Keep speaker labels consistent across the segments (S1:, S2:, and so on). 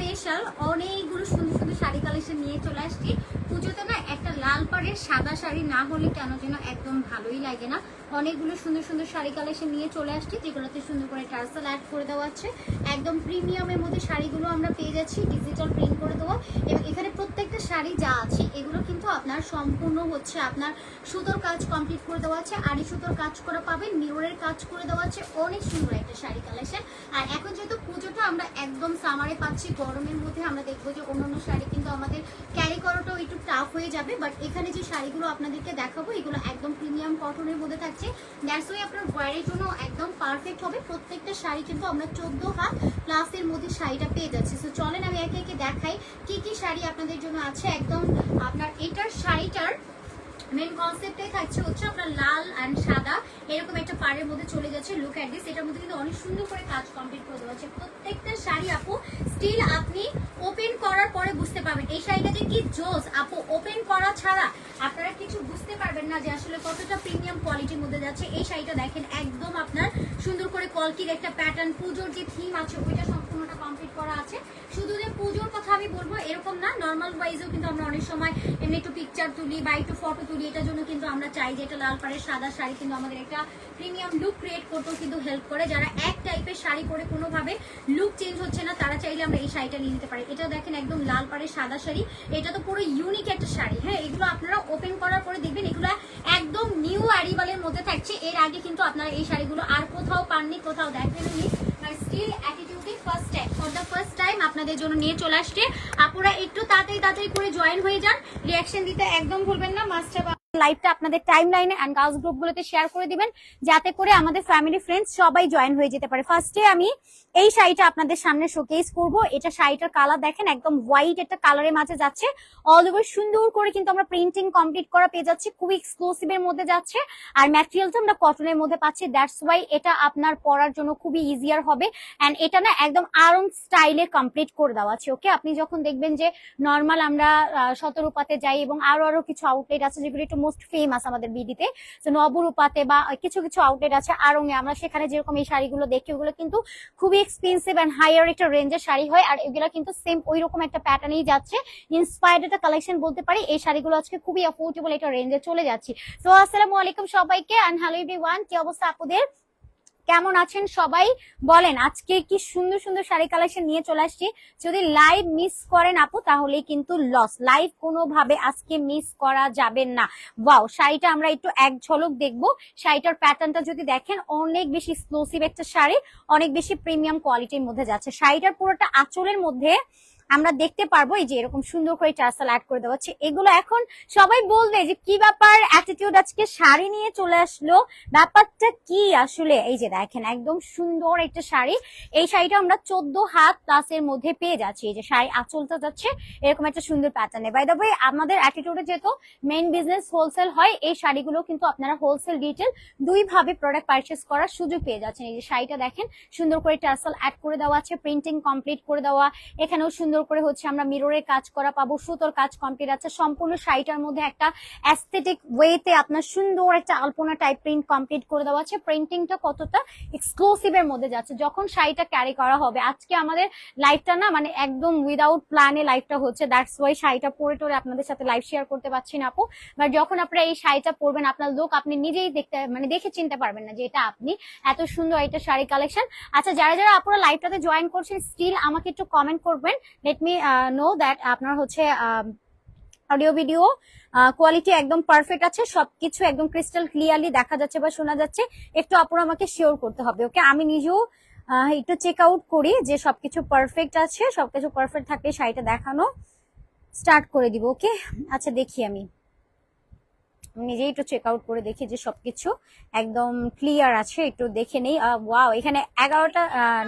S1: Special অনেকগুলো সুন্দর সুন্দর শাড়ি কালেকশন নিয়ে চলে আসছি। পুজোতে না একটা লাল পাড়ের সাদা শাড়ি না হলে কেন যেন একদম ভালোই লাগে না। অনেকগুলো সুন্দর সুন্দর শাড়ি কালেকশন নিয়ে চলে আসছি, যেগুলোতে সুন্দর করে টার্সেল অ্যাড করে দেওয়া আছে। একদম প্রিমিয়ামের মধ্যে শাড়িগুলো আমরা পেয়ে যাচ্ছি ডিজিটাল প্রিন্ট করে দেওয়া। এবং এখানে প্রত্যেকটা শাড়ি যা আছে, এগুলো কিন্তু আপনার সম্পূর্ণ হচ্ছে আপনার সুতোর কাজ কমপ্লিট করে দেওয়া আছে। আড়ি সুতোর কাজ করে পাবেন মিররের কাজ করে দেওয়া আছে। অনেক সুন্দর একটা শাড়ি কালেকশন। আর এখন যেহেতু পুজোটা, আমরা একদম সামারে পাচ্ছি, গরমের মধ্যে আমরা দেখব যে অন্যান্য শাড়ি কিন্তু আমাদের ক্যারি করাটাও একটু টাফ হয়ে যাবে। বাট এখানে যে শাড়িগুলো আপনাদেরকে দেখাবো, এগুলো একদম প্রিমিয়াম কটনের মধ্যে থাকছে। দ্যাটস ওয়াই আপনার ওয়ারের জন্য একদম পারফেক্ট হবে। প্রত্যেকটা শাড়ি কিন্তু আমরা চোদ্দ হাত প্লাসের মধ্যে শাড়িটা পেয়ে যাচ্ছি। সো চলেন আমি একে একে দেখাই কি কি শাড়ি আপনাদের জন্য আছে। একদম আপনার এটার শাড়িটার মেন কনসেপ্টটাই থাকছে হচ্ছে আপনার লাল অ্যান্ড সাদা এরকম একটা পাড়ের মধ্যে চলে যাচ্ছে লুক অ্যাট দিস এটার মধ্যে কিন্তু অনেক সুন্দর করে কাজ কমপ্লিট করে দেওয়া আছে প্রত্যেকটা শাড়ি আপু স্টিল আপনি ওপেন করার পরে বুঝতে পারবেন। এই শাড়িটা যে কি জোস? আপু ওপেন করা ছাড়া আপনারা কিছু বুঝতে পারবেন না যে আসলে কতটা প্রিমিয়াম কোয়ালিটির মধ্যে যাচ্ছে। এই শাড়িটা দেখেন, একদম আপনার সুন্দর করে কলকির একটা প্যাটার্ন পুজোর যে থিম আছে, ওইটা সম্পূর্ণটা কমপ্লিট করা আছে। শুধু যে পুজোর কথা আমি বলব, এরকম না নর্মাল ওয়াইজেও কিন্তু আমরা অনেক সময় এমনি একটু পিকচার তুলি বা একটু ফটো তুলি এটার জন্য কিন্তু আমরা চাই যে এটা লাল পাড়ের সাদা শাড়ি কিন্তু আমাদের একটা প্রিমিয়াম লুক ক্রিয়েট করতেও কিন্তু হেল্প করে। যারা এক টাইপের শাড়ি পরে কোনোভাবে লুক চেঞ্জ হচ্ছে না, তারা চাইলে আমরা এই শাড়িটা নিয়ে নিতে পারি। এটা দেখেন একদম লাল পাড়ের সাদা শাড়ি। এটা তো পুরো ইউনিক একটা শাড়ি। হ্যাঁ এগুলো আপনারা ওপেন করার পরে দেখবেন এগুলো একদম নিউ অ্যারিবালের মধ্যে থাকছে। এর আগে কিন্তু আপনারা এই শাড়িগুলো আর কোথাও পাননি, কোথাও দেখেননি। Still first time for first time আপনাদের জন্য নিয়ে চলে আপুরা একটু তাড়াতাড়ি তাড়াতাড়ি করে জয়েন হয়ে যান। রিয়াকশন দিতে একদম ভুলবেন না। মাস্টার লাইভটা আপনাদের টাইম লাইনে অ্যান্ড গার্লস গ্রুপগুলোতে শেয়ার করে দিবেন, যাতে করে আমাদের ফ্যামিলি ফ্রেন্ডস সবাই জয়েন হয়ে যেতে পারে। ফার্স্টে আমি এই শাড়িটা আপনাদের সামনে শোকেস করব। এটা শাড়িটার কালার দেখেন, একদম হোয়াইট একটা কালারের মাঝে যাচ্ছে। অল ওভার সুন্দর করে কিন্তু আমরা প্রিন্টিং কমপ্লিট করা পেয়ে যাচ্ছি। খুবই এক্সক্লুসিভ এর মধ্যে যাচ্ছে। আর ম্যাটেরিয়ালটা আমরা কটনের মধ্যে পাচ্ছি। দ্যাটস ওয়াই এটা আপনার পরার জন্য খুবই ইজিয়ার হবে। অ্যান্ড এটা না একদম আরং স্টাইলে কমপ্লিট করে দেওয়া আছে ওকে আপনি যখন দেখবেন যে নর্মাল আমরা শতরূপাতে যাই এবং আরও আরও কিছু আউটলেট আছে যেগুলো একটু মোস্ট ফেমাস আমাদের বিডিতে। নবরূপাতে বা কিছু কিছু আউটলেট আছে আরং এ আমরা সেখানে যেরকম এই শাড়িগুলো দেখি, ওগুলো কিন্তু খুবই এক্সপেন্সিভ অ্যান্ড হায়ার একটা রেঞ্জের শাড়ি হয়। আর এগুলো কিন্তু সেম ওই রকম একটা প্যাটার্নেই যাচ্ছে। ইন্সপায়ার্ড একটা কালেকশন বলতে পারি। এই শাড়িগুলো আজকে খুবই অ্যাফোর্ডেবল একটা রেঞ্জে চলে যাচ্ছি। তো আসসালামু আলাইকুম সবাইকে অ্যান্ড হ্যালো এভরিওয়ান কি অবস্থা আপুদের? কেমন আছেন সবাই? বলেন, আজকে কি সুন্দর সুন্দর শাড়ি কালেকশন নিয়ে চলে আসছি। যদি লাইভ মিস করেন আপু তাহলে কিন্তু লস লাইভ কোনোভাবে আজকে মিস করা যাবে না। ওয়াও শাড়িটা আমরা একটু এক ঝলক দেখব। শাড়িটার প্যাটার্নটা যদি দেখেন, অনেক বেশি এক্সক্লুসিভ একটা শাড়ি, অনেক বেশি প্রিমিয়াম কোয়ালিটির মধ্যে যাচ্ছে। শাড়িটার পুরোটা আঁচলের মধ্যে আমরা দেখতে পারব এই যে এরকম সুন্দর করে টার্সাল অ্যাড করে দেওয়া হচ্ছে। এগুলো এখন সবাই বলবে যে কি ব্যাপার অ্যাটিটিউড আজকে শাড়ি নিয়ে চলে আসলো? ব্যাপারটা কি আসলে? এই যে দেখেন, একদম সুন্দর একটা শাড়ি। এই শাড়িটা আমরা চোদ্দ হাত প্লাসের মধ্যে পেয়ে যাচ্ছি। এই যে শাড়ি আঁচলটা যাচ্ছে, এরকম একটা সুন্দর প্যাটার্নে বাই দ্য ওয়ে আমাদের অ্যাটিটিউডে যেহেতু মেইন বিজনেস হোলসেল হয়, এই শাড়িগুলো কিন্তু আপনারা হোলসেল রিটেল দুই ভাবে প্রোডাক্ট পারচেস করার সুযোগ পেয়ে যাচ্ছেন। এই যে শাড়িটা দেখেন, সুন্দর করে টার্সাল অ্যাড করে দেওয়া আছে প্রিন্টিং কমপ্লিট করে দেওয়া। এখানেও সুন্দর করে হচ্ছে আমরা মিররের কাজ করা পাবো, সুতোর কাজ কমপ্লিট আছে, সম্পূর্ণ শাড়িটার মধ্যে একটা অ্যাস্থেটিক ওয়েতে আপনার সুন্দর একটা আলপনা টাইপ প্রিন্ট কমপ্লিট করে দেওয়া আছে। প্রিন্টিংটা কতটা এক্সক্লুসিভ এর মধ্যে যাচ্ছে, যখন শাড়িটা ক্যারি করা হবে। আজকে আমাদের লাইফটা না মানে একদম উইদাউট প্ল্যানে লাইফটা হচ্ছে দ্যাটস ওয়াই শাড়িটা পরে টরে আপনাদের সাথে লাইভ শেয়ার করতে পারছি না আপু। বাট যখন আপনারা এই শাড়িটা পরবেন, আপনার লোক আপনি নিজেই দেখতে মানে দেখে চিনতে পারবেন না যে এটা আপনি এত সুন্দর একটা শাড়ি কালেকশন আচ্ছা যারা যারা আপনারা লাইভটাতে জয়েন করছেন স্টিল আমাকে একটু কমেন্ট করবেন। লেট মি নো দ্যাট আপনার হচ্ছে অডিও ভিডিও কোয়ালিটি একদম পারফেক্ট আছে, সবকিছু একদম ক্রিস্টাল ক্লিয়ারলি দেখা যাচ্ছে বা শোনা যাচ্ছে, একটু আপুর আমাকে শিওর করতে হবে ওকে আমি নিজেও একটু চেক আউট করি যে সবকিছু পারফেক্ট আছে, সবকিছু পারফেক্ট থাকলে শাড়িটা দেখানো স্টার্ট করে দিব ওকে আচ্ছা দেখি আমি। নিজেই একটু চেক আউট করে দেখি যে সবকিছু একদম ক্লিয়ার আছে, একটু দেখে নেই। ওয়াও এখানে এগারোটা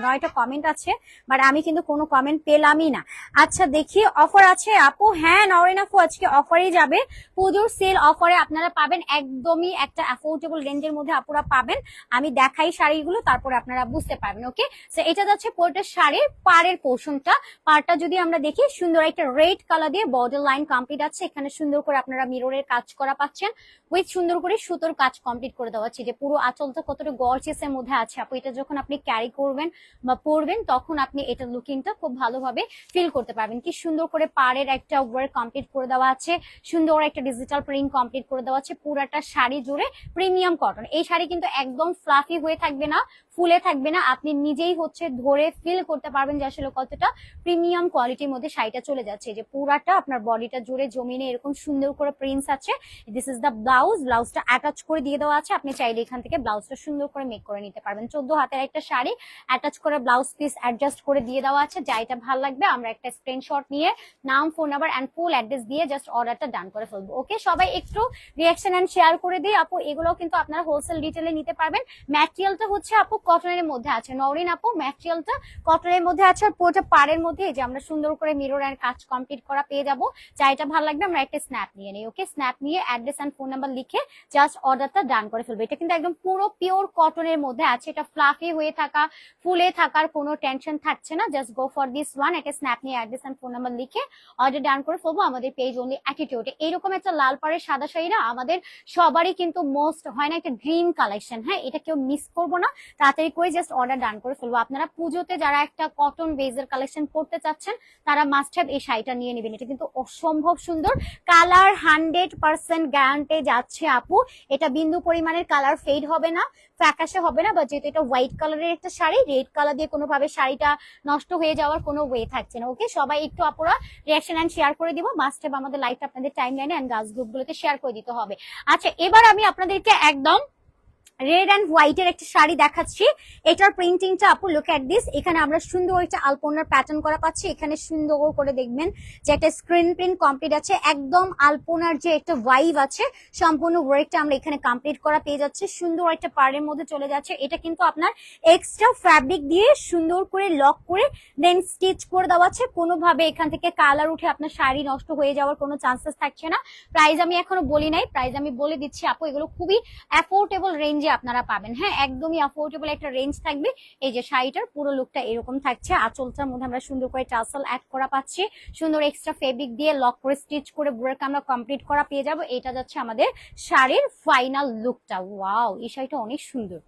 S1: নয়টা কমেন্ট আছে বাট আমি কিন্তু কোনো কমেন্ট পেলামই না। আচ্ছা দেখি অফার আছে? আপু হ্যাঁ নরেন আপু, আজকে অফারেই যাবে। পুজোর সেল অফারে আপনারা পাবেন, একদমই একটা অ্যাফোর্ডেবল রেঞ্জের মধ্যে আপুরা পাবেন। আমি দেখাই শাড়িগুলো, তারপরে আপনারা বুঝতে পারবেন ওকে তো এটা যাচ্ছে পুরোটা শাড়ির পাড়ের পোর্শনটা পাড়টা যদি আমরা দেখি, সুন্দর একটা রেড কালার দিয়ে বর্ডার লাইন কমপ্লিট আছে। এখানে সুন্দর করে আপনারা মিররের কাজ করা পাচ্ছেন। উইথ সুন্দর করে সুতোর কাজ কমপ্লিট করে দেওয়া হচ্ছে যে পুরো আঁচলটা কতটা গর্জিয়াস এর মধ্যে আছে। আপু, এটা যখন আপনি ক্যারি করবেন বা পরবেন, তখন আপনি এটা লুকিংটা খুব ভালোভাবে ফিল করতে পারবেন। কি সুন্দর করে পাড়ের একটা ওয়ার্ক কমপ্লিট করে দেওয়া আছে। সুন্দর একটা ডিজিটাল প্রিন্ট কমপ্লিট করে দেওয়া আছে। পুরাটা শাড়ি জুড়ে প্রিমিয়াম কটন এই শাড়ি কিন্তু একদম ফ্লাফি হয়ে থাকবে না। ফুলে থাকবে না, আপনি নিজেই হচ্ছে ধরে ফিল করতে পারবেন যে আসলে কতটা প্রিমিয়াম কোয়ালিটির মধ্যে শাড়িটা চলে যাচ্ছে। যে পুরাটা আপনার বডিটা জুড়ে জমিনে এরকম সুন্দর করে প্রিন্টস আছে দিস ইজ দ্য ব্লাউজ ব্লাউজটা অ্যাটাচ করে দিয়ে দেওয়া আছে, আপনি চাইলে এখান থেকে ব্লাউজটা সুন্দর করে মেক করে নিতে পারবেন। চোদ্দ হাতের একটা শাড়ি অ্যাটাচ করে ব্লাউজ পিস অ্যাডজাস্ট করে দিয়ে দেওয়া আছে যাইটা ভালো লাগবে, আমরা একটা স্ক্রিনশট নিয়ে নাম phone number and full address দিয়ে জাস্ট অর্ডারটা ডান করে ফেলব। ওকে সবাই একটু রিয়াকশন অ্যান্ড শেয়ার করে দিই। আপু এগুলো কিন্তু আপনারা হোলসেল রিটেলে নিতে পারবেন। ম্যাটেরিয়ালটা হচ্ছে, আপু কটনের মধ্যে আছে। নরিন আপু ম্যাটেরিয়ালটা কটনের মধ্যে আছে আর পুরোটা পাড়ের মধ্যে। যে আমরা সুন্দর করে মিরর অ্যান্ড কাজ কমপ্লিট করা পেয়ে যাব। যাইটা ভালো লাগবে, আমরা একটা স্ন্যাপ নিয়ে নিই ওকে স্ন্যাপ নিয়ে অ্যাড্রেস অ্যান্ড ফোন নাম্বার লিখে জাস্ট অর্ডারটা ডান করে ফেলব। এটা কিন্তু একদম পুরো পিওর কটনের মধ্যে আছে। এটা ফ্লাফি হয়ে থাকা, ফুলে থাকার কোনো টেনশন থাকছে না। Just go for this one একটা স্ন্যাপ নিয়ে অ্যাড্রেস অ্যান্ড ফোন নাম্বার লিখে অর্ডার ডান করে ফেলব। আমাদের পেজ অনলি অ্যাটিটিউডে এরকম একটা লাল পাড়ের সাদা শাড়ি না আমাদের সবারই কিন্তু মোস্ট হয় না, একটা ড্রিম কালেকশন হ্যাঁ? এটা কেউ মিস করব না। তাড়াতাড়ি করে জাস্ট অর্ডার ডান করে ফেলব। আপনারা পুজোতে যারা একটা কটন বেজের কালেকশন করতে চাচ্ছেন, তারা মাস্ট হ্যাভ এই শাড়িটা নিয়ে নেবেন। এটা কিন্তু অসম্ভব সুন্দর। কালার হান্ড্রেড পার্সেন্ট গ্যারান্টে যাচ্ছে আপু। এটা বিন্দু পরিমাণের কালার ফেড হবে না, ফ্যাকাশে হবে না বা যেহেতু এটা হোয়াইট কালারের একটা শাড়ি রেড কালার দিয়ে কোনোভাবে শাড়িটা নষ্ট হয়ে যাওয়ার কোনো ওয়ে থাকছে না ওকে সবাই একটু আপুরা রিয়াকশন অ্যান্ড শেয়ার করে দিব। মাস্ট হ্যাভ আমাদের লাইফটা আপনাদের টাইম লাইনে অ্যান্ড গাছ গ্রুপগুলোতে শেয়ার করে দিতে হবে। আচ্ছা এবার আমি আপনাদেরকে একদম রেড অ্যান্ড হোয়াইটের একটা শাড়ি দেখাচ্ছি। এটার প্রিন্টিংটা আপু লুক অ্যাট দিস এখানে আমরা সুন্দর একটা আলপনার প্যাটার্ন করা পাচ্ছি। এখানে সুন্দর করে দেখবেন যে একটা স্ক্রিন প্রিন্ট কমপ্লিট আছে। একদম আলপনার যে একটা ওয়াইভ আছে, সম্পূর্ণ ওয়ার্কটা আমরা এখানে কমপ্লিট করা পেয়ে যাচ্ছে। সুন্দর একটা পাড়ের মধ্যে চলে যাচ্ছে। এটা কিন্তু আপনার এক্সট্রা ফ্যাব্রিক দিয়ে সুন্দর করে লক করে দেন স্টিচ করে দেওয়া আছে। কোনোভাবে এখান থেকে কালার উঠে আপনার শাড়ি নষ্ট হয়ে যাওয়ার কোনো চান্সেস থাকছে না। প্রাইস আমি এখনও বলি নাই। প্রাইস আমি বলে দিচ্ছি আপু, এগুলো খুবই অ্যাফোর্ডেবল রেঞ্জে আপনারা পাবেন। হ্যাঁ একদমই অ্যাফোর্ডেবল একটা রেঞ্জ থাকবে। এই যে শাড়িটার পুরো লুকটা এরকম থাকছে। আচলটার মধ্যে আমরা সুন্দর করে টাসল অ্যাড করা পাচ্ছি। সুন্দর এক্সট্রা ফেব্রিক দিয়ে লক করে স্টিচ করে বুড়াকে আমরা কমপ্লিট করা পেয়ে যাব। এটা যাচ্ছে আমাদের শাড়ির ফাইনাল লুকটা ওয়াও এই শাড়িটা অনেক সুন্দর।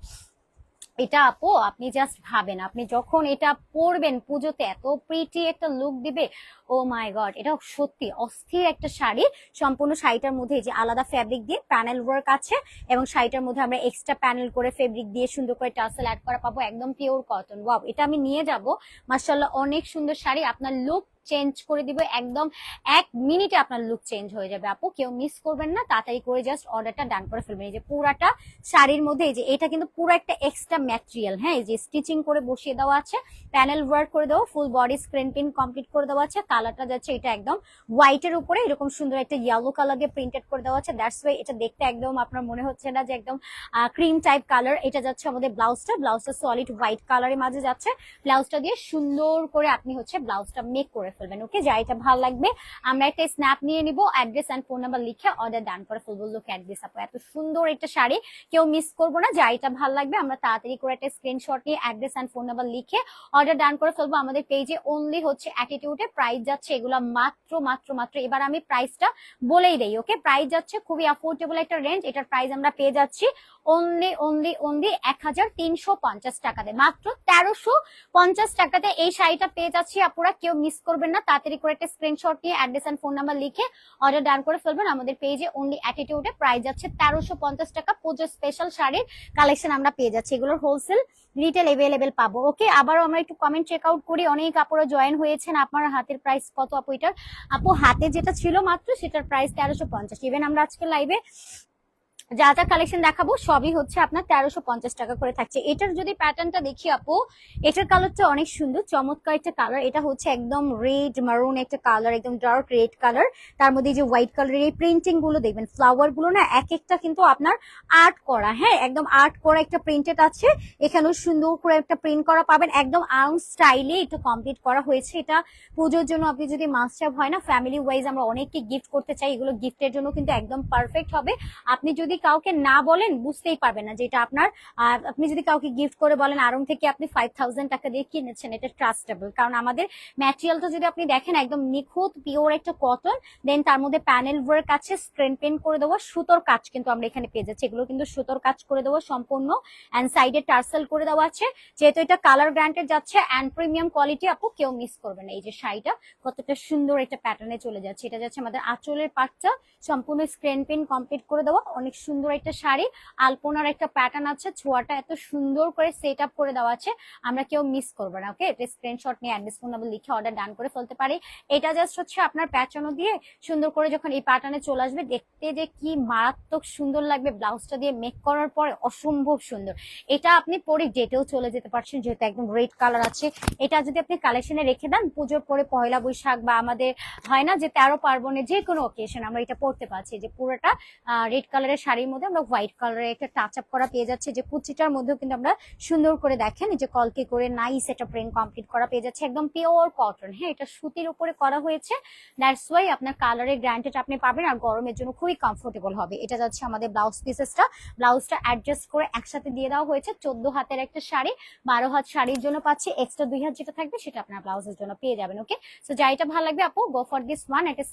S1: এটা আপু, আপনি জাস্ট ভাবেন। আপনি যখন এটা পরবেন পুজোতে, এত প্রিটি একটা লুক দিবে ও মাই গড এটা সত্যি অস্থির একটা শাড়ি। সম্পূর্ণ শাড়িটার মধ্যে যে আলাদা ফ্যাব্রিক দিয়ে প্যানেল ওয়ার্ক আছে এবং শাড়িটার মধ্যে আমরা এক্সট্রা প্যানেল করে ফেব্রিক দিয়ে সুন্দর করে টাসেল অ্যাড করা পাবো, একদম পিওর কটন ওয়াও এটা আমি নিয়ে যাব। মার্শাল্লাহ অনেক সুন্দর শাড়ি। আপনার লুক চেঞ্জ করে দিব, একদম এক মিনিটে আপনার লুক চেঞ্জ হয়ে যাবে। আপু, কেউ মিস করবেন না, তাড়াতাড়ি করে জাস্ট অর্ডারটা ডান করে ফেলবেন। এই যে পুরাটা শাড়ির মধ্যে, এই যে এটা কিন্তু পুরো একটা এক্সট্রা ম্যাটেরিয়াল হ্যাঁ? এই যে স্টিচিং করে বসিয়ে দেওয়া আছে প্যানেল ওয়ার্ক করে দেওয়া full body screen print complete করে দেওয়া আছে কালারটা যাচ্ছে এটা একদম হোয়াইটের উপরে, এরকম সুন্দর একটা ইয়েলো কালার দিয়ে প্রিন্টেড করে দেওয়া আছে। দ্যাটস ওয়াই এটা দেখতে একদম আপনার মনে হচ্ছে না যে একদম ক্রিম টাইপ কালার এটা যাচ্ছে আমাদের ব্লাউজটা ব্লাউজটা সলিড হোয়াইট কালারের মাঝে যাচ্ছে। ব্লাউজটা দিয়ে সুন্দর করে আপনি হচ্ছে ব্লাউজটা মেক করে ফেলবেন ওকে যা এটা ভালো লাগবে, আমরা একটা স্ন্যাপ নিয়ে নিব অ্যাড্রেস অ্যান্ড ফোন নাম্বার লিখে অর্ডার ডান করে ফেলব লোক অ্যাড্রেস আপু এত সুন্দর একটা শাড়ি, কেউ মিস করব না, যা এটা ভালো লাগবে, আমরা তাড়াতাড়ি করে একটা স্ক্রিনশট নিয়ে অ্যাড্রেস অ্যান্ড ফোন নাম্বার লিখে অর্ডার ডান করে ফেলব। আমাদের পেজে অনলি হচ্ছে অ্যাটিটিউডে প্রাইস যাচ্ছে এগুলো মাত্র মাত্র মাত্র। এবার আমি প্রাইসটা বলেই দেই ওকে প্রাইস যাচ্ছে খুবই অ্যাফোর্ডেবল একটা রেঞ্জ এটার প্রাইস আমরা পেয়ে যাচ্ছি। অনলি অনলি অনলি এক হাজার তিনশো পঞ্চাশ টাকাতে। মাত্র তেরোশো পঞ্চাশ টাকাতে এই শাড়িটা পেয়ে যাচ্ছি। আপনারা কেউ মিস করবেন না। তাড়াতাড়ি করে একটা স্ক্রিনশট নিয়ে অ্যাড্রেস অ্যান্ড ফোন নাম্বার লিখে অর্ডার ডান করে ফেলবেন। আমাদের পেজে অনলি অ্যাটিটিউডে প্রাইস যাচ্ছে তেরোশো পঞ্চাশ টাকা। পুজোর স্পেশাল শাড়ির কালেকশন আমরা পেয়ে যাচ্ছি। এগুলোর হোলসেল রিটেল এভেলেবেল পাবো। ওকে আবারও আমরা একটু কমেন্ট চেক আউট করি। অনেক আপুরা জয়েন হয়েছেন। আপনার হাতের প্রাইস কত আপু এটার? আপু, হাতে যেটা ছিল মাত্র সেটার প্রাইস তেরোশো পঞ্চাশ। ইভেন আমরা আজকে লাইভে যা যা কালেকশন দেখাবো সবই হচ্ছে আপনার তেরোশো পঞ্চাশ টাকা করে থাকছে। এটার যদি প্যাটার্নটা দেখি আপু, এটার কালারটা অনেক সুন্দর, চমৎকার একটা কালার এটা হচ্ছে একদম রেড মারুন একটা কালার একদম ডার্ক রেড কালার তার মধ্যে যে হোয়াইট কালারের এই প্রিন্টিংগুলো দেখবেন ফ্লাওয়ারগুলো না এক একটা কিন্তু আপনার আর্ট করা হ্যাঁ একদম আর্ট করা একটা প্রিন্টেড আছে। এখানেও সুন্দর করে একটা প্রিন্ট করা পাবেন। একদম আর্ম স্টাইলে এটা কমপ্লিট করা হয়েছে। এটা পুজোর জন্য আপনি যদি মাস্টার হয় না ফ্যামিলি ওয়াইজ আমরা অনেককে গিফট করতে চাই, এগুলো গিফটের জন্য কিন্তু একদম পারফেক্ট হবে। আপনি যদি যদি কাউকে না বলেন, বুঝতেই পারবেন না যে এটা আপনার আপনি যদি কাউকে গিফট করে বলেন আরং থেকে আপনি ফাইভ থাউজেন্ড টাকা দিয়ে কিনেছেন এটা ট্রাস্টেবল কারণ আমাদের ম্যাটেরিয়ালটা যদি আপনি দেখেন একদম নিখুঁত পিওর একটা কটন দেন তার মধ্যে প্যানেল ওয়ার্ক আছে স্ক্রিন পেন্ট করে দেবো, সুতোর কাজ কিন্তু আমরা এখানে পেয়ে যাচ্ছি। এগুলো কিন্তু সুতোর কাজ করে দেবো, সম্পূর্ণ অ্যান্ড সাইডে টার্সেল করে দেওয়া আছে। যেহেতু এটা কালার গ্রান্টেড যাচ্ছে অ্যান্ড প্রিমিয়াম কোয়ালিটি আপু, কেউ মিস করবে না। এই যে শাড়িটা, কতটা সুন্দর একটা প্যাটার্নে চলে যাচ্ছে। এটা যাচ্ছে আমাদের আঁচলের পাটটা সম্পূর্ণ স্ক্রিন পেন্ট কমপ্লিট করে দেওয়া অনেক সুন্দর একটা শাড়ি। আলপনার একটা প্যাটার্ন আছে, ছোঁয়াটা এত সুন্দর করে সেট আপ করে দেওয়া আছে, আমরা কেউ মিস করব না ওকে এটা স্ক্রিনশট নিয়ে অ্যাড্রেস ফোন নাম্বার লিখে অর্ডার ডান করে ফেলতে পারি। এটা জাস্ট হচ্ছে আপনার প্যাচানো দিয়ে সুন্দর করে যখন এই প্যাটার্নে চলে আসবে, দেখতে যে কি মারাত্মক সুন্দর লাগবে। ব্লাউজটা দিয়ে মেক করার পরে অসম্ভব সুন্দর। এটা আপনি পরে ডেটেও চলে যেতে পারছেন, যেহেতু একদম রেড কালার আছে। এটা যদি আপনি কালেকশনে রেখে দেন, পুজোর পরে পয়লা বৈশাখ বা আমাদের হয় না যে তেরো পার্বণে যে কোনো অকেশন আমরা এটা পড়তে পারছি, যে পুরোটা রেড কালারের শাড়ির মধ্যে আমরা হোয়াইট কালারের একটা টাচ আপ করা পেয়ে যাচ্ছে। যে কুচিটার মধ্যেও কিন্তু আমরা সুন্দর করে দেখেন যে কলকে করে নাইস একটা প্রিন্ট কমপ্লিট করা পেয়ে যাচ্ছে, একদম পিওর কটন হ্যাঁ এটা সুতির উপরে করা হয়েছে। দ্যাটস ওয়াই আপনার কালারের গ্র্যান্টেড আপনি পাবেন আর গরমের জন্য খুবই কমফোর্টেবল হবে। এটা যাচ্ছে আমাদের ব্লাউজ পিসেসটা ব্লাউজটা অ্যাডজাস্ট করে একসাথে দিয়ে দেওয়া হয়েছে। চোদ্দ হাতের একটা শাড়ি, বারো হাত শাড়ির জন্য পাচ্ছি। এক্সট্রা দুই হাত যেটা থাকবে সেটা আপনার ব্লাউজের জন্য পেয়ে যাবেন ওকে সো যাইটা ভালো লাগবে আপু গো ফর দিস ওয়ান একটা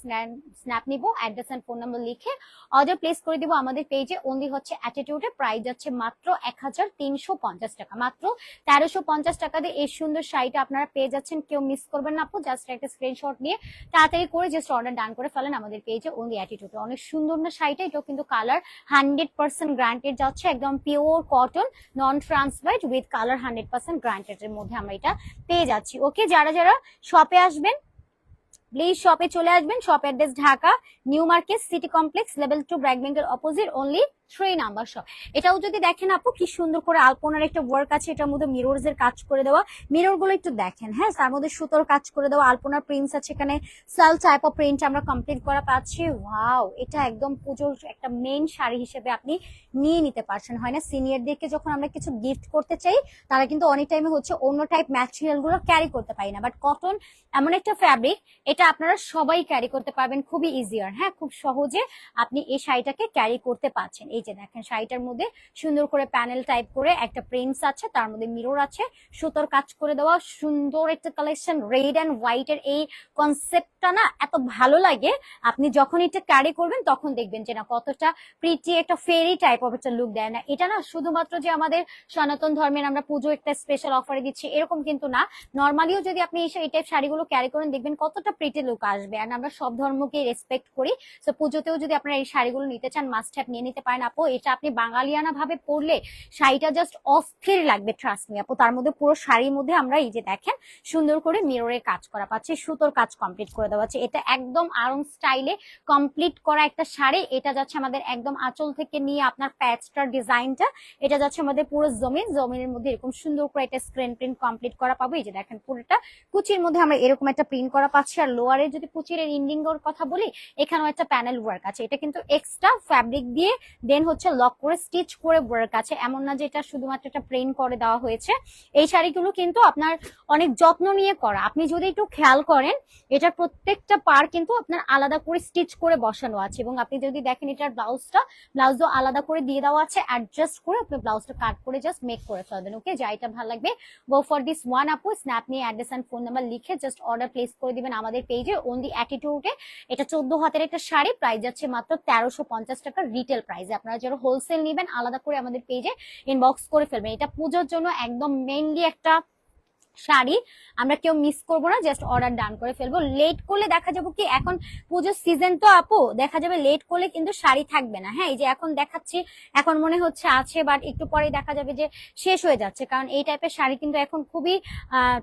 S1: স্ন্যাপ নিবো অ্যাড্রেস অ্যান্ড ফোন নাম্বার লিখে অর্ডার প্লেস করে দিব আমাদের পেজে অনলি হচ্ছে অ্যাটিটিউডে প্রাইস যাচ্ছে মাত্র এক হাজার তিনশো পঞ্চাশ টাকা। মাত্র তেরোশো পঞ্চাশ টাকা দিয়ে এই সুন্দর শাড়িটা আপনারা পেয়ে যাচ্ছেন। কেউ মিস করবেন না আপু জাস্ট একটা স্ক্রিনশট নিয়ে তাড়াতাড়ি করে জাস্ট অর্ডার ডান করে ফেলেন আমাদের পেজে অনলি অ্যাটিটিউডে অনেক সুন্দর না শাড়িটা, এটাও কিন্তু কালার হান্ড্রেড পার্সেন্ট গ্রান্টেড যাচ্ছে, একদম pure cotton non transparent with colour hundred percent guaranteed এর মধ্যে আমরা এটা পেয়ে যাচ্ছি। ওকে যারা যারা শপে আসবেন প্লিজ শপে চলে আসবেন। Shop address Dhaka new market city complex level two BRAC ব্যাংকের opposite only three number shop এটাও যদি দেখেন আপু, কি সুন্দর করে আলপনার একটা ওয়ার্ক আছে, এটার মধ্যে মিররস এর কাজ করে দেওয়া। মিররগুলো একটু দেখেন হ্যাঁ তার মধ্যে সুতোর কাজ করে দেওয়া, আলপনার প্রিন্টস আছে এখানে। সেল টাইপ অফ প্রিন্ট আমরা কমপ্লিট করা পাচ্ছি। ওয়াও এটা একদম পুজোর একটা মেইন শাড়ি হিসেবে আপনি নিয়ে নিতে পারছেন, হয় না? সিনিয়রদেরকে যখন আমরা কিছু গিফট করতে চাই, তারা কিন্তু অনেক টাইমে হচ্ছে অন্য টাইপ ম্যাটেরিয়ালগুলো ক্যারি করতে পারি না। বাট কটন এমন একটা ফ্যাব্রিক এটা আপনারা সবাই ক্যারি করতে পারবেন, খুবই ইজিয়ার হ্যাঁ? খুব সহজে আপনি এই শাড়িটাকে ক্যারি করতে পারছেন, এই যে দেখেন, শাড়িটার মধ্যে সুন্দর করে প্যানেল টাইপ করে একটা প্রিন্টস আছে, তার মধ্যে মিরর আছে, সুতোর কাজ করে দেওয়া, সুন্দর একটা কালেকশন রেড অ্যান্ড হোয়াইট এর এই কনসেপ্টটা না এত ভালো লাগে, আপনি যখন এটা ক্যারি করবেন তখন দেখবেন যে না কতটা প্রিটি একটা ফেরি টাইপ অফ একটা লুক দেয় না। এটা না শুধুমাত্র যে আমাদের সনাতন ধর্মের আমরা পুজো একটা স্পেশাল অফারে দিচ্ছি, এরকম কিন্তু না। নর্মালিও যদি আপনি এই এই টাইপ শাড়িগুলো ক্যারি করেন, দেখবেন কতটা প্রিটি লুক আসবে। আর আমরা সব ধর্মকে রেসপেক্ট করি। তো পুজোতেও যদি আপনারা এই শাড়িগুলো নিতে চান মাস্ট হ্যাভ নিয়ে নিতে পারেন আপু। এটা আপনি বাঙালিয়ানা ভাবে পরলে শাড়িটা জাস্ট অস্থির লাগবে ট্রাস্ট মি আপু। তার মধ্যে পুরো শাড়ির মধ্যে আমরা এই যে দেখেন, সুন্দর করে মিররের কাজ করা পাচ্ছি, সুতোর কাজ কমপ্লিট করে দেওয়া আছে। এটা একদম আরং স্টাইলে কমপ্লিট করা একটা শাড়ি। এটা যাচ্ছে আমাদের একদম আঁচল থেকে নিয়ে আপনার প্যাচটার ডিজাইনটা। এটা যাচ্ছে আমাদের পুরো জমিন। জমিনের মধ্যে এরকম সুন্দর করে একটা স্ক্রিন প্রিন্ট কমপ্লিট করা পাবো। এই যে দেখেন পুরোটা। কুচির মধ্যে আমরা এরকম একটা প্রিন্ট করা পাচ্ছি। আর লোয়ারে যদি কুচির ইন্ডিং এর কথা বলি, এখানেও একটা প্যানেল ওয়ার্ক আছে। এটা কিন্তু এক্সট্রা ফ্যাব্রিক দিয়ে দেন হচ্ছে লক করে স্টিচ করে ওয়ার্ক আছে। এমন না যে এটা শুধুমাত্র একটা প্রিন্ট করে দেওয়া হয়েছে। এই শাড়িগুলো কিন্তু আপনার অনেক যত্ন নিয়ে করা। আপনি যদি একটু খেয়াল করেন, এটার প্রত্যেকটা পার কিন্তু আপনার আলাদা করে স্টিচ করে বসানো আছে এবং আপনি যদি দেখেন এটার ব্লাউজটা ব্লাউজও আলাদা করে দিয়ে দেওয়া আছে অ্যাডজাস্ট করে আপনি ব্লাউজটা কাট করে জাস্ট মেক করে ফেলবেন ওকে যা এটা ভালো লাগবে। গো ফর দিস ওয়ান আপু স্ন্যাপ নিয়ে অ্যাড্রেস অ্যান্ড ফোন নাম্বার লিখে জাস্ট অর্ডার প্লেস করে দিবেন আমাদের পেজে অনলি অ্যাটিটিউডে এটা চোদ্দ হাতের একটা শাড়ি প্রাইস যাচ্ছে মাত্র তেরোশো পঞ্চাশ টাকা রিটেল প্রাইসে আপনারা যারা হোলসেল নেবেন, আলাদা করে আমাদের পেজে ইনবক্স করে ফেলবেন। এটা পুজোর জন্য একদম মেইনলি একটা শাড়ি। আমরা কেউ মিস করব না জাস্ট অর্ডার ডান করে ফেলব। লেট করলে দেখা যাব কি, এখন পুজোর সিজন তো আপু, দেখা যাবে লেট করলে কিন্তু শাড়ি থাকবে না। হ্যাঁ এই যে এখন দেখাচ্ছি, এখন মনে হচ্ছে আছে বাট একটু পরে দেখা যাবে যে শেষ হয়ে যাচ্ছে। কারণ এই টাইপের শাড়ি কিন্তু এখন খুবই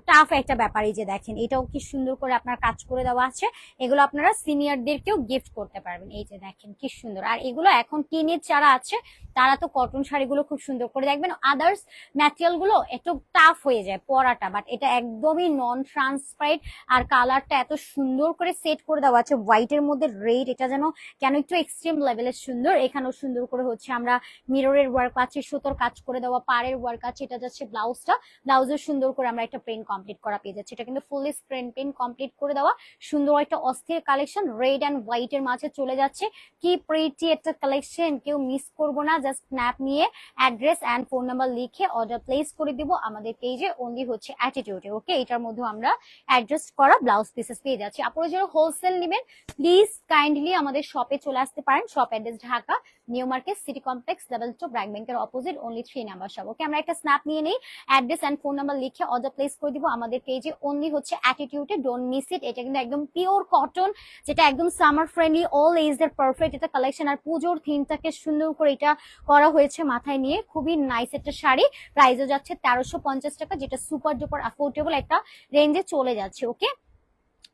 S1: টাফ একটা ব্যাপার এই যে দেখেন। এটাও কি সুন্দর করে আপনার কাজ করে দেওয়া আছে। এগুলো আপনারা সিনিয়রদেরকেও গিফট করতে পারবেন। এই যে দেখেন কি সুন্দর। আর এগুলো এখন টিনের যারা আছে, তারা তো কটন শাড়িগুলো খুব সুন্দর করে দেখবেন। আদার্স ম্যাটেরিয়ালগুলো একটু টাফ হয়ে যায় পরাটা বাট বাট এটা একদমই নন ট্রান্সপারেন্ট আর কালারটা এত সুন্দর করে সেট করে দেওয়া আছে। হোয়াইটের মধ্যে রেড এটা যেন কেন একটু এক্সট্রিম লেভেলের সুন্দর। এখানেও সুন্দর করে হচ্ছে আমরা মিররের ওয়ার্ক আছে, সুতোর কাজ করে দেওয়া, পাড়ের ওয়ার্ক আছে, এটা যাচ্ছে ব্লাউজটা ব্লাউজের সুন্দর করে আমরা একটা প্রিন্ট কমপ্লিট করা পেয়ে যাচ্ছি। এটা কিন্তু ফুললি স্ক্রিন প্রিন্ট কমপ্লিট করে দেওয়া। সুন্দর একটা অস্থির কালেকশন রেড অ্যান্ড হোয়াইট এর মাঝে চলে যাচ্ছে। কি প্রিটি একটা কালেকশন কেউ মিস করব না জাস্ট স্ন্যাপ নিয়ে অ্যাড্রেস অ্যান্ড ফোন নাম্বার লিখে অর্ডার প্লেস করে দিব। আমাদের পেজে অনলি হচ্ছে অ্যাটিটিউডে ওকে এটার মধ্যে আমরা অ্যাডজাস্ট করা ব্লাউজ পিসেস পেয়ে যাচ্ছি। আপনারা যারা হোলসেল নেবেন প্লিজ কাইন্ডলি আমাদের শপে চলে আসতে পারেন। Shop address Dhaka new market city complex level two BRAC ব্যাংকের opposite only three number shop okay আমরা একটা স্ন্যাপ নিয়ে নেই অ্যাড্রেস অ্যান্ড ফোন নাম্বার লিখে অর্ডার প্লেস করে দিব, আমাদের পেজে অনলি হচ্ছে অ্যাটিটিউডে ডোন্ট মিস ইট এটা কিন্তু একদম পিওর কটন যেটা একদম সামার ফ্রেন্ডলি অল এজ এর পারফেক্ট এটা কালেকশন আর পুজোর থিমটাকে সুন্দর করে এটা করা হয়েছে মাথায় নিয়ে, খুবই নাইস একটা শাড়ি প্রাইসও যাচ্ছে তেরোশো পঞ্চাশ টাকা, যেটা সুপার ডুপার অ্যাফোর্ডেবল একটা রেঞ্জে চলে যাচ্ছে ওকে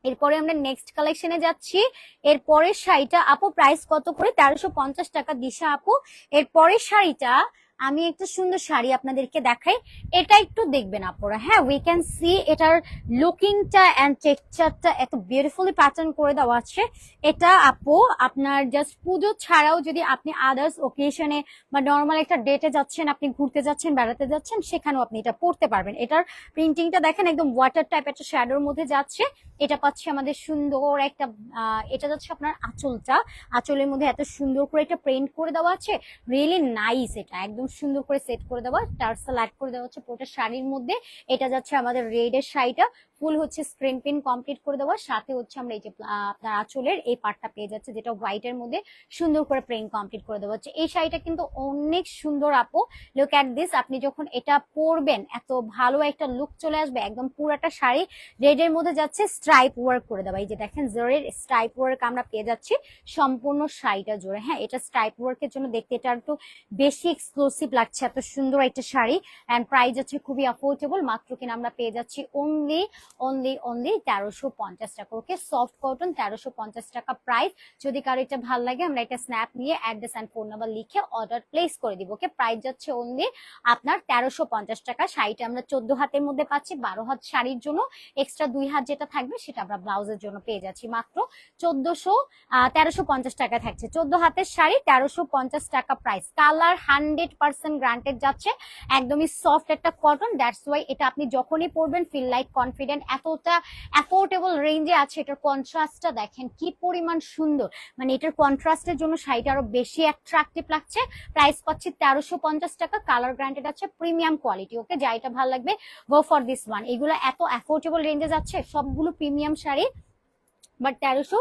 S1: এরপরে আমরা নেক্সট কালেকশনে যাচ্ছি। এরপরের শাড়িটা আপু প্রাইস কত করে? তেরোশো পঞ্চাশ টাকা দিশা আপু। এরপরের শাড়িটা আমি একটা সুন্দর শাড়ি আপনাদেরকে দেখাই। এটা একটু দেখবেন আপনারা হ্যাঁ উই ক্যান সি এটার লুকিংটা অ্যান্ড টেক্সচারটা এত বিউটিফুলি প্যাটার্ন করে দেওয়া আছে। এটা আপু, আপনার জাস্ট পুজো ছাড়াও যদি আপনি আদার্স ওকেশনে বা নর্মাল একটা ডেটে যাচ্ছেন, আপনি ঘুরতে যাচ্ছেন, বেড়াতে যাচ্ছেন, সেখানেও আপনি এটা পরতে পারবেন। এটার প্রিন্টিংটা দেখেন, একদম ওয়াটার টাইপ একটা শ্যাডোর মধ্যে যাচ্ছে। এটা পাচ্ছে আমাদের সুন্দর একটা এটা যাচ্ছে আপনার আঁচলটা। আঁচলের মধ্যে এত সুন্দর করে একটা প্রিন্ট করে দেওয়া আছে। রিয়েলি নাইস এটা, একদম সুন্দর করে সেট করে দেওয়া টার্সাল অ্যাড করে দেওয়া হচ্ছে পুরোটা শাড়ির মধ্যে। এটা যাচ্ছে আমাদের রেড এর শাড়িটা। ফুল হচ্ছে স্ক্রিন প্রিন্ট কমপ্লিট করে দেওয়া সাথে হচ্ছে আমরা এই যে আপনার আঁচলের এই পার্টটা পেয়ে যাচ্ছে, যেটা হোয়াইট এর মধ্যে সুন্দর করে প্রিন্ট কমপ্লিট করে দেওয়া হচ্ছে। এই শাড়িটা কিন্তু অনেক সুন্দর আপু। লুক অ্যাট দিস আপনি যখন এটা পরবেন, এত ভালো একটা লুক চলে আসবে, একদম পুরাটা শাড়ি রেড এর মধ্যে যাচ্ছে স্ট্রাইপ ওয়ার্ক করে দেওয়া। এই যে দেখেন জোরের স্ট্রাইপ ওয়ার্ক আমরা পেয়ে যাচ্ছি সম্পূর্ণ শাড়িটা জোরে হ্যাঁ এটা স্ট্রাইপ ওয়ার্কের জন্য দেখতে এটা একটু বেশি এক্সক্লুসিভ লাগছে, এত সুন্দর একটা শাড়ি। অ্যান্ড প্রাইস হচ্ছে খুবই অ্যাফোর্ডেবল মাত্র কিনা আমরা পেয়ে যাচ্ছি অনলি অনলি অনলি তেরোশো পঞ্চাশ টাকা। ওকে সফট কটন তেরোশো পঞ্চাশ টাকা প্রাইস যদি কারও এটা ভালো লাগে, আমরা এটা স্ন্যাপ নিয়ে অ্যাড্রেস অ্যান্ড ফোন নাম্বার লিখে অর্ডার প্লেস করে দিব। ওকে প্রাইস যাচ্ছে অনলি আপনার তেরোশো পঞ্চাশ টাকা। শাড়িটা আমরা চোদ্দ হাতের মধ্যে পাচ্ছি, বারো হাত শাড়ির জন্য। এক্সট্রা দুই হাত যেটা থাকবে, সেটা আমরা ব্লাউজের জন্য পেয়ে যাচ্ছি। মাত্র চোদ্দশো তেরোশো পঞ্চাশ টাকা থাকছে। চোদ্দ হাতের শাড়ি, তেরোশো পঞ্চাশ টাকা price colour hundred percent guaranteed যাচ্ছে। একদমই সফট একটা কটন দ্যাটস ওয়াই এটা আপনি যখনই পরবেন ফিল লাইক কনফিডেন্ট এতটা অ্যাফোর্ডেবল রেঞ্জে আছে, এটার কন্ট্রাস্টটা দেখেন, কি পরিমাণ সুন্দর। মানে এটার কন্ট্রাস্টের জন্য শাড়িটা আরও বেশি অ্যাট্রাকটিভ লাগছে। প্রাইস পাচ্ছি তেরোশো পঞ্চাশ টাকা কালার গ্রান্টেড আছে প্রিমিয়াম কোয়ালিটি ওকে যা এটা ভালো লাগবে গো ফর দিস ওয়ান এগুলো এত অ্যাফোর্ডেবল রেঞ্জে যাচ্ছে, সবগুলো প্রিমিয়াম শাড়ি বাট তেরোশো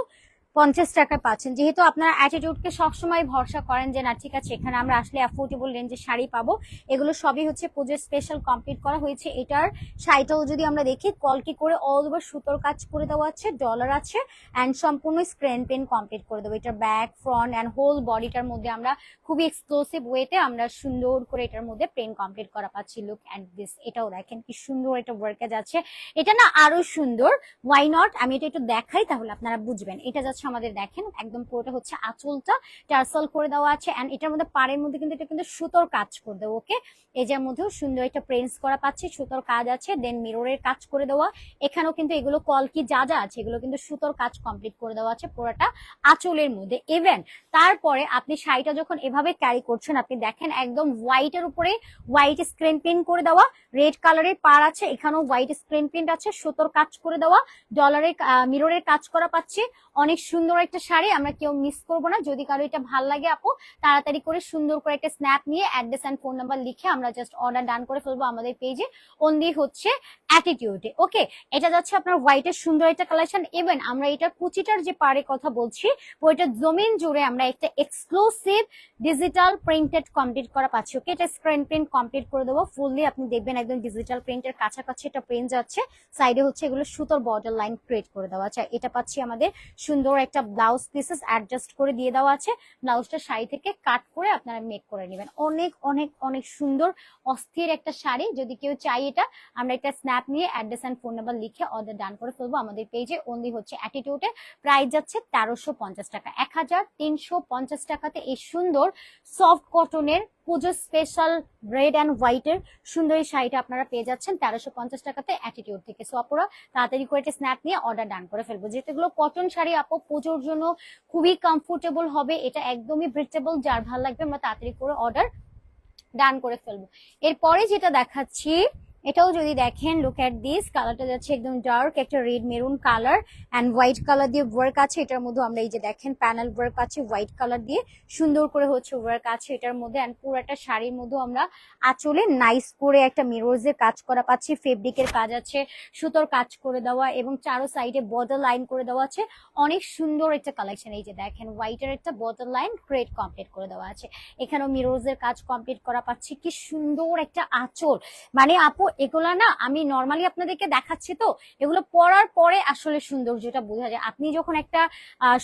S1: পঞ্চাশ টাকা পাচ্ছেন। যেহেতু আপনারা অ্যাটিটিউডকে সবসময় ভরসা করেন যে, না, ঠিক আছে, এখানে আমরা আসলে অ্যাফোর্ডেবল রেঞ্জের শাড়ি পাবো। এগুলো সবই হচ্ছে পুজোর স্পেশাল কমপ্লিট করা হয়েছে। এটার শাড়িটাও যদি আমরা দেখি, কলকি করে অল ওভার সুতোর কাজ করে দেওয়া আছে ডলার আছে অ্যান্ড সম্পূর্ণ স্ক্রিন পেন কমপ্লিট করে দেবো। এটার ব্যাক ফ্রন্ট অ্যান্ড হোল বডিটার মধ্যে আমরা খুবই এক্সক্লুসিভ ওয়েতে আমরা সুন্দর করে এটার মধ্যে পেন কমপ্লিট করা পাচ্ছি। লুক অ্যান্ড দিস এটাও দেখেন কি সুন্দর এটা ওয়ার্কেজ আছে এটা না আরও সুন্দর ওয়াই নট আমি এটা একটু দেখাই, তাহলে আপনারা বুঝবেন। এটা যাচ্ছে আমাদের দেখেন, একদম পুরোটা হচ্ছে আঁচলটা টার্সল করে দেওয়া আছে। অ্যান্ড এটার মধ্যে পাড়ের মধ্যে কিন্তু এটা কিন্তু সুতোর কাজ করে দেবো ওকে এই যার মধ্যেও সুন্দর একটা প্রিন্স করা পাচ্ছি, সুতোর কাজ আছে দেন মিররের কাজ করে দেওয়া। এখানেও কিন্তু এগুলো কলকি যা যা আছে, এগুলো কিন্তু সুতোর কাজ কমপ্লিট করে দেওয়া আছে পুরোটা আঁচলের মধ্যে। ইভেন তারপরে আপনি শাড়িটা যখন এভাবে ক্যারি করছেন, আপনি দেখেন একদম হোয়াইটের উপরে হোয়াইট স্ক্রিন প্রিন্ট করে দেওয়া। রেড কালারের পার আছে, এখানেও হোয়াইট স্ক্রিন প্রিন্ট আছে, সুতোর কাজ করে দেওয়া। ডলারের মিররের কাজ করা পাচ্ছি। অনেক সুন্দর একটা শাড়ি, আমরা কেউ মিস করব না। যদি কারও এটা ভালো লাগে আপু, তাড়াতাড়ি করে সুন্দর করে একটা স্ন্যাপ নিয়ে অ্যাড্রেস অ্যান্ড ফোন নাম্বার লিখে আমরা জাস্ট অর্ডার ডান করে ফেলব আমাদের পেজে অনলি হচ্ছে অ্যাটিটিউডে ওকে এটা যাচ্ছে আপনার হোয়াইটের সুন্দর একটা কালেকশন ইভেন আমরা এটার কুচিটার যে পারে কথা বলছি, ওইটা জমিন জুড়ে আমরা একটা এক্সক্লুসিভ ডিজিটাল প্রিন্টেড কমপ্লিট করা পাচ্ছি ওকে এটা স্ক্রিন প্রিন্ট কমপ্লিট করে দেবো। ফুললি আপনি দেখবেন একদম ডিজিটাল প্রিন্টের কাছাকাছি এটা প্রিন্ট যাচ্ছে। সাইডে হচ্ছে এগুলো সুতোর বর্ডার লাইন ক্রিয়েট করে দেওয়া আচ্ছা এটা পাচ্ছি আমাদের সুন্দর একটা ব্লাউজ পিসেস অ্যাডজাস্ট করে দিয়ে দেওয়া আছে। ব্লাউজটা শাড়ি থেকে কাট করে আপনারা মেক করে নেবেন। অনেক অনেক অনেক সুন্দর, অস্থির একটা শাড়ি। যদি কেউ চাই এটা, আমরা একটা স্ন্যাপ নিয়ে অ্যাড্রেস অ্যান্ড ফোন নাম্বার লিখে অর্ডার ডান করে ফেলব। আমাদের পেজে অনলি হচ্ছে অ্যাটিটিউডে প্রাইস যাচ্ছে তেরোশো পঞ্চাশ টাকা। এক হাজার তিনশো পঞ্চাশ টাকাতে এই সুন্দর সফট কটনের পুজো স্পেশাল রেড অ্যান্ড হোয়াইটের সুন্দর এই শাড়িটা আপনারা পেয়ে যাচ্ছেন তেরোশো পঞ্চাশ টাকাতে অ্যাটিটিউড থেকে। সো আপুরা, তাড়াতাড়ি করে স্ন্যাপ নিয়ে অর্ডার ডান করে ফেলব। যেগুলো কটন শাড়ি, আপু, পুজোর জন্য খুবই কমফোর্টেবল হবে। এটা একদমই ব্রিটেবল যার ভালো লাগবে আমরা তাড়াতাড়ি করে অর্ডার ডান করে ফেলব। এরপরে যেটা দেখাচ্ছি এটাও যদি দেখেন লুক অ্যাট দিস কালারটা যাচ্ছে একদম ডার্ক একটা red maroon colour and white colour দিয়ে ওয়ার্ক আছে। এটার মধ্যে আমরা এই যে দেখেন প্যানেল ওয়ার্ক আছে হোয়াইট কালার দিয়ে। সুন্দর করে হচ্ছে ওয়ার্ক আছে এটার মধ্যে অ্যান্ড পুরো একটা শাড়ির মধ্যে আমরা আঁচলে নাইস করে একটা মিরোজের কাজ করা পাচ্ছি। ফেব্রিকের কাজ আছে, সুতোর কাজ করে দেওয়া এবং চারো সাইডে বর্ডার লাইন করে দেওয়া আছে। অনেক সুন্দর একটা কালেকশন এই যে দেখেন হোয়াইটের একটা বর্ডার লাইন ক্রেট কমপ্লিট করে দেওয়া আছে। এখানেও মিরোজের কাজ কমপ্লিট করা পাচ্ছি। কি সুন্দর একটা আঁচল। মানে আপু এগুলা না আমি নর্মালি আপনাদেরকে দেখাচ্ছি তো, এগুলো পরার পরে আসলে সৌন্দর্যটা বোঝা যায়। আপনি যখন একটা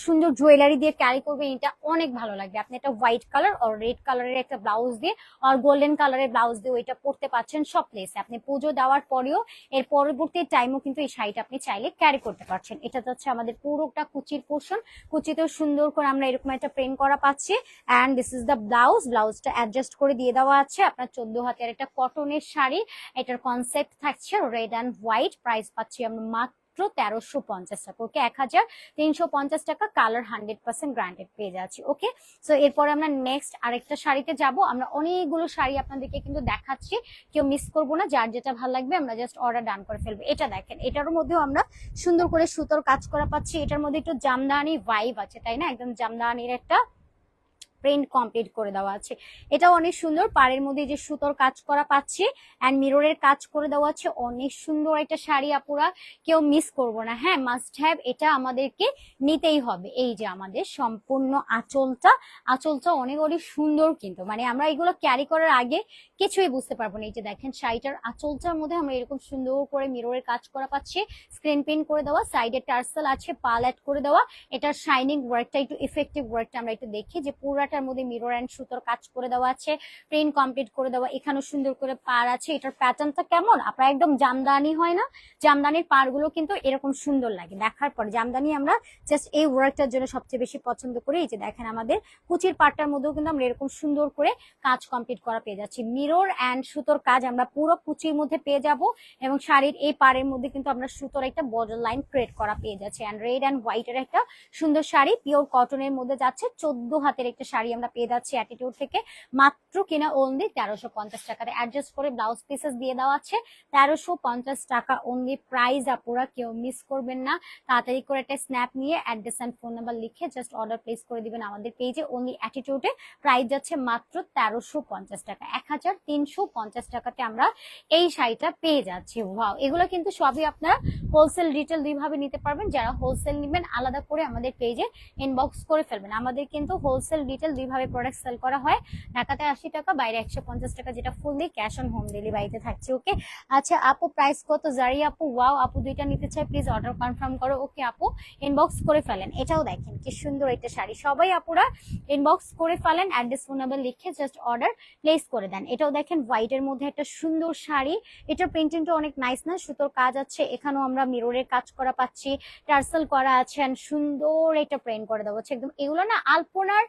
S1: সুন্দর জুয়েলারি দিয়ে ক্যারি করবেন, এটা অনেক ভালো লাগবে। আপনি একটা হোয়াইট কালার আর রেড কালারের একটা ব্লাউজ দিয়ে আর গোল্ডেন কালারের ব্লাউজ দিয়ে ওইটা পরতে পারছেন সব প্লেসে আপনি পুজো দেওয়ার পরেও এর পরবর্তী টাইমও কিন্তু এই শাড়িটা আপনি চাইলে ক্যারি করতে পারছেন। এটা হচ্ছে আমাদের পুরোটা কুচির পোর্শন কুচিতেও সুন্দর করে আমরা এরকম একটা প্রেম করা পাচ্ছি। And this is the blouse ব্লাউজটা অ্যাডজাস্ট করে দিয়ে দেওয়া আছে। আপনার চোদ্দ হাতের একটা কটনের শাড়ি। এটার কনসেপ্ট থাকছে রেড অ্যান্ড হোয়াইট প্রাইস পাচ্ছি আমরা মাত্র তেরোশো পঞ্চাশ টাকা ওকে এক হাজার তিনশো পঞ্চাশ টাকা কালার হান্ড্রেড পার্সেন্ট গ্রান্টেড পেয়ে যাচ্ছি ওকে সো এরপরে আমরা নেক্সট আরেকটা শাড়িতে যাব। আমরা অনেকগুলো শাড়ি আপনাদেরকে কিন্তু দেখাচ্ছি, কেউ মিস করব না, যার যেটা ভালো লাগবে আমরা জাস্ট অর্ডার ডান করে ফেলব। এটা দেখেন, এটার মধ্যেও আমরা সুন্দর করে সুতোর কাজ করা পাচ্ছি, এটার মধ্যে একটু জামদানি ভাইব আছে, তাই না? একদম জামদানির একটা প্রিন্ট কমপ্লিট করে দেওয়া আছে। এটা অনেক সুন্দর। পাড়ের মধ্যে যে সুতোর কাজ করা পাচ্ছি অ্যান্ড মিররের কাজ করে দেওয়া আছে। অনেক সুন্দর একটা শাড়ি, আপুরা। কেউ মিস করব না। হ্যাঁ মাস্ট হ্যাভ এটা আমাদেরকে নিতেই হবে। এই যে আমাদের সম্পূর্ণ আঁচলটা। আঁচলটা অনেক অনেক সুন্দর কিন্তু। মানে আমরা এগুলো ক্যারি করার আগে কিছুই বুঝতে পারব না। এই যে দেখেন, শাড়িটার আঁচলটার মধ্যে আমরা এরকম সুন্দর করে মিররের কাজ করা পাচ্ছি। স্ক্রিন প্রিন্ট করে দেওয়া সাইডে টার্সেল আছে, পাল অ্যাড করে দেওয়া। এটার শাইনিং ওয়ার্কটা একটু ইফেক্টিভ ওয়ার্কটা আমরা একটু দেখি যে পুরাটার মধ্যে মিরর অ্যান্ড সুতোর কাজ করে দেওয়া আছে প্রিন্ট কমপ্লিট করে দেওয়া, এখানেও সুন্দর করে পার আছে, এটার প্যাটার্নটা কেমন? আপনার একদম জামদানি হয় না? জামদানির পারগুলো কিন্তু এরকম সুন্দর লাগে, দেখার পর জামদানি আমরা জাস্ট এই ওয়ার্কটার জন্য সবচেয়ে বেশি পছন্দ করি। এই যে দেখেন আমাদের কুচির পাটটার মধ্যেও কিন্তু আমরা এরকম সুন্দর করে কাজ কমপ্লিট করা পেয়ে যাচ্ছি। মিরর অ্যান্ড সুতোর কাজ আমরা পুরো কুচির মধ্যে পেয়ে যাব এবং শাড়ির এই পাড়ের মধ্যে কিন্তু আমরা সুতোর একটা বর্ডার লাইন ক্রিয়েট করা পেয়ে যাচ্ছে। অ্যান্ড রেড অ্যান্ড হোয়াইটের একটা সুন্দর শাড়ি পিওর কটনের মধ্যে যাচ্ছে, চোদ্দ হাতের একটা শাড়ি আমরা পেয়ে যাচ্ছি অ্যাটিটিউড থেকে। মাত্র কিনা অনলি তেরোশো পঞ্চাশ টাকাতে অ্যাডজাস্ট করে ব্লাউজ পিসেস দিয়ে দেওয়া আছে। তেরোশো পঞ্চাশ টাকা অনলি প্রাইস আপুরা, কেউ মিস করবেন না। তাড়াতাড়ি করে একটা স্ন্যাপ নিয়ে অ্যাড্রেস অ্যান্ড ফোন নাম্বার লিখে জাস্ট অর্ডার প্লেস করে দিবেন আমাদের পেজে অনলি অ্যাটিটিউডে প্রাইস যাচ্ছে মাত্র তেরোশো পঞ্চাশ টাকা। এক হাজার তিনশো পঞ্চাশ টাকাতে আমরা এই শাড়িটা পেয়ে যাচ্ছি। ভাও এগুলো কিন্তু সবই আপনারা হোলসেল রিটেল দুইভাবে নিতে পারবেন। যারা হোলসেল নেবেন, আলাদা করে আমাদের পেজে ইনবক্স করে ফেলবেন। আমাদের কিন্তু হোলসেল রিটেল দুইভাবে প্রোডাক্ট সেল করা হয়। ঢাকাতে আশি টাকা, বাইরে একশো পঞ্চাশ টাকা যেটা ফুললি ক্যাশ অন হোম ডেলিভারিতে থাকছে ওকে আচ্ছা আপু প্রাইস কত? জারি আপু ওয়াও আপু দুইটা নিতে চাই প্লিজ অর্ডার কনফার্ম করো ওকে আপু? ইনবক্স করে ফেলেন, এটাও দেখেন কি সুন্দর একটা শাড়ি। সবাই আপুরা ইনবক্স করে ফেলেন অ্যাড্রেস ফোন নাম্বার লিখে জাস্ট অর্ডার প্লেস করে দেন। এটাও দেখেন হোয়াইটের মধ্যে একটা সুন্দর শাড়ি। এটার প্রিন্টিংটা অনেক নাইস না? সুতোর কাজ আছে, এখানেও আমরা মিররের কাজ করা পাচ্ছি, টার্সেল করা আছে সুন্দর এটা প্রিন্ট করে হচ্ছে। একদম এগুলো না আলপনার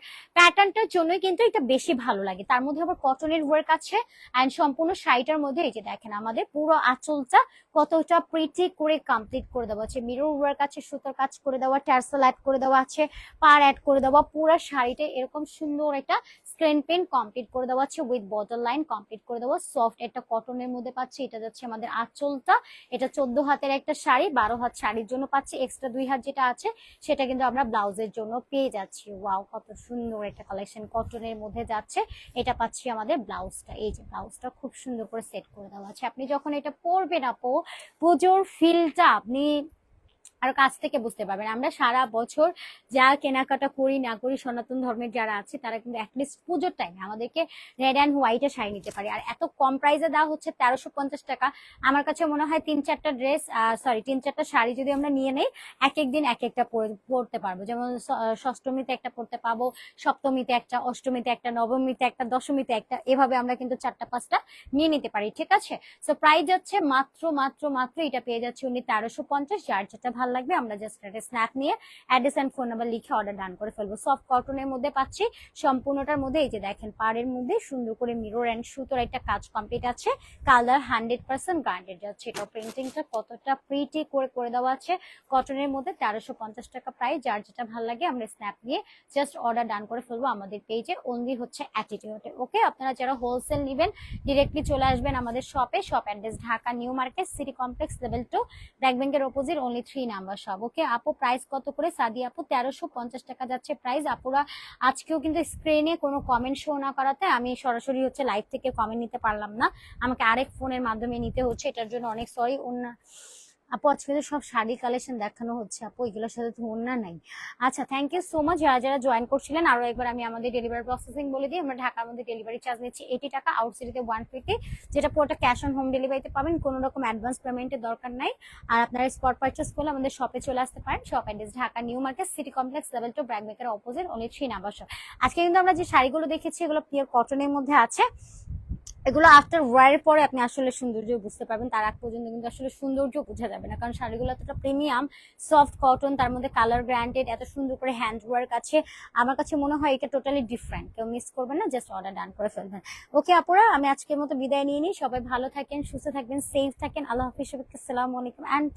S1: প্যাটার্নটার জন্যই কিন্তু এটা বেশি ভালো লাগে। তার মধ্যে আবার কটনের ওয়ার্ক আছে অ্যান্ড সম্পূর্ণ শাড়িটার মধ্যে এই যে দেখেন আমাদের পুরো আঁচলটা কতটা প্রিটি করে কমপ্লিট করে দেওয়া আছে। মিরর ওয়ার্ক আছে, সুতোর কাজ করে দেওয়া টার্সেল অ্যাড করে দেওয়া আছে পার অ্যাড করে দেওয়া, পুরো শাড়িটা এরকম সুন্দর একটা স্ক্রিন প্রিন্ট কমপ্লিট করে দেওয়া আছে উইথ বটল লাইন কমপ্লিট করে দেওয়া। সফট একটা কটনের মধ্যে পাচ্ছি, এটা যাচ্ছে আমাদের আঁচলটা। এটা চোদ্দ হাতের একটা শাড়ি, বারো হাত শাড়ির জন্য পাচ্ছি এক্সট্রা দুই হাত যেটা আছে, সেটা কিন্তু আমরা ব্লাউজের জন্য পেয়ে যাচ্ছি। ওয়াও কত সুন্দর একটা কালেকশন কটনের মধ্যে যাচ্ছে, এটা পাচ্ছি আমাদের ব্লাউজটা। এই যে ব্লাউজটা খুব সুন্দর করে সেট করে দেওয়া আছে। আপনি যখন এটা পরবেন আপু, পুজোর ফিলটা আপনি আর কাছ থেকে বুঝতে পারবেন। আমরা সারা বছর যা কেনাকাটা করি না করি, সনাতন ধর্মের যারা আছে, তারা কিন্তু অ্যাটলিস্ট পুজোর টাইমে আমাদেরকে রেড অ্যান্ড হোয়াইটে শাড়ি নিতে পারি। আর এত কম প্রাইসে দেওয়া হচ্ছে, তেরোশো পঞ্চাশ টাকা। আমার কাছে মনে হয় তিন চারটা ড্রেস সরি তিন চারটা শাড়ি যদি আমরা নিয়ে নেই, এক এক দিন এক একটা পরতে পারব। যেমন ষষ্ঠমীতে একটা পরতে পাবো, সপ্তমীতে একটা, অষ্টমীতে একটা, নবমীতে একটা, দশমীতে একটা, এভাবে আমরা কিন্তু চারটা পাঁচটা নিয়ে নিতে পারি, ঠিক আছে? সো প্রাইস যাচ্ছে মাত্র মাত্র মাত্র, এটা পেয়ে যাচ্ছে উনি তেরোশো পঞ্চাশ, যার যেটা ভালো
S2: লাগবে, আমরা জাস্ট একটা স্ন্যাপ নিয়ে অ্যাড্রেস অ্যান্ড ফোন নাম্বার লিখে অর্ডার ডান করে ফেলব। সফট কটনের মধ্যে পাচ্ছি, সম্পূর্ণটার মধ্যে এই যে দেখেন, পাড়ের মধ্যে সুন্দর করে মিরর অ্যান্ড সুতোর একটা কাজ কমপ্লিট আছে। কালার হান্ড্রেড পার্সেন্ট গ্রান্ডেড যাচ্ছে। এটা প্রিন্টিংটা কতটা প্রিটি করে করে দেওয়া আছে। কটনের মধ্যে তেরোশো পঞ্চাশ টাকা প্রাইস যার যেটা ভালো লাগে আমরা স্ন্যাপ নিয়ে জাস্ট অর্ডার ডান করে ফেলব আমাদের পেজে অনলি হচ্ছে অ্যাটিটিউডে ওকে আপনারা যারা হোলসেল নেবেন ডিরেক্টলি চলে আসবেন আমাদের শপে shop address Dhaka new market city complex level two back ব্যাংকের অপোজিট অনলি থ্রি নাম্বার সব। ওকে, আপু প্রাইস কত করে? সাদি আপু, তেরোশো পঞ্চাশ টাকা যাচ্ছে প্রাইস আপুরা আজকেও কিন্তু স্ক্রিনে কোনো কমেন্ট শো না করাতে আমি সরাসরি হচ্ছে লাইভ থেকে কমেন্ট নিতে পারলাম না। আমাকে আরেক ফোনের মাধ্যমে নিতে হচ্ছে, এটার জন্য অনেক সরি অন্য আপু, আজকে সব শাড়ি কালেকশন দেখানো হচ্ছে, আপু, এগুলোর সাথে তো অন্য নাই। আচ্ছা থ্যাংক ইউ সো মাচ যারা যারা জয়েন করছিলেন, আরও একবার আমি আমাদের ডেলিভারি প্রসেসিং বলে দিই, আমরা ঢাকার মধ্যে ডেলিভারি চার্জ নিচ্ছি এইটি টাকা আউটসাইডে ওয়ান ফিফটি যেটা পুরোটা ক্যাশ অন হোম ডেলিভারিতে পাবেন, কোনো রকম অ্যাডভান্স পেমেন্টের দরকার নাই। আর আপনারা স্পট পারচেস করলে আমাদের শপে চলে আসতে পারেন। Shop address Dhaka new market city complex level two BRAC বেকার অপোজিট থ্রি নাম্বার শপ আজকে কিন্তু আমরা যে শাড়িগুলো দেখেছি, এগুলো পিওর কটনের মধ্যে আছে। এগুলো আফটার ওয়ারের পরে আপনি আসলে সৌন্দর্য বুঝতে পারবেন। তার আগ পর্যন্ত কিন্তু আসলে সৌন্দর্য বোঝা যাবে না। কারণ শাড়িগুলো এতটা প্রিমিয়াম সফট কটন তার মধ্যে কালার গ্র্যান্ডেড এত সুন্দর করে হ্যান্ড ওয়ার্ক আছে। আমার কাছে মনে হয় এটা টোটালি ডিফারেন্ট কেউ মিস করবেন না জাস্ট অর্ডার ডান করে ফেলবেন। ওকে আপুরা, আমি আজকের মতো বিদায় নিয়ে নিই। সবাই ভালো থাকেন, সুস্থ থাকবেন সেফ থাকেন। আল্লাহ হাফিজ, সবাইকে আসসালামু আলাইকুম অ্যান্ড